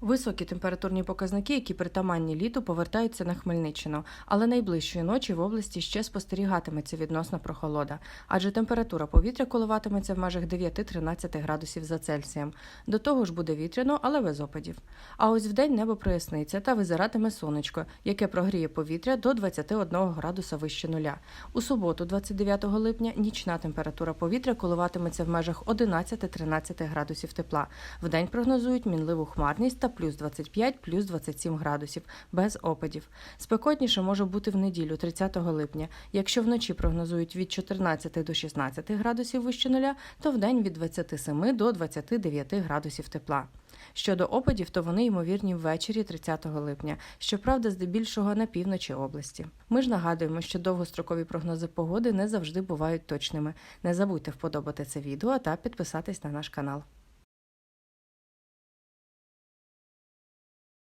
Високі температурні показники, які притаманні літу, повертаються на Хмельниччину, але найближчої ночі в області ще спостерігатиметься відносна прохолода, адже температура повітря коливатиметься в межах 9-13 градусів за Цельсієм. До того ж буде вітряно, але без опадів. А ось вдень небо проясниться та визиратиме сонечко, яке прогріє повітря до 21 градуса вище нуля. У суботу, 29 липня, нічна температура повітря коливатиметься в межах 11-13 градусів тепла. Вдень прогнозують мінливу хмарність та плюс 25, плюс 27 градусів, без опадів. Спекотніше може бути в неділю, 30 липня. Якщо вночі прогнозують від 14 до 16 градусів вище нуля, то вдень від 27 до 29 градусів тепла. Щодо опадів, то вони ймовірні ввечері 30 липня, щоправда, здебільшого на півночі області. Ми ж нагадуємо, що довгострокові прогнози погоди не завжди бувають точними. Не забудьте вподобати це відео та підписатись на наш канал.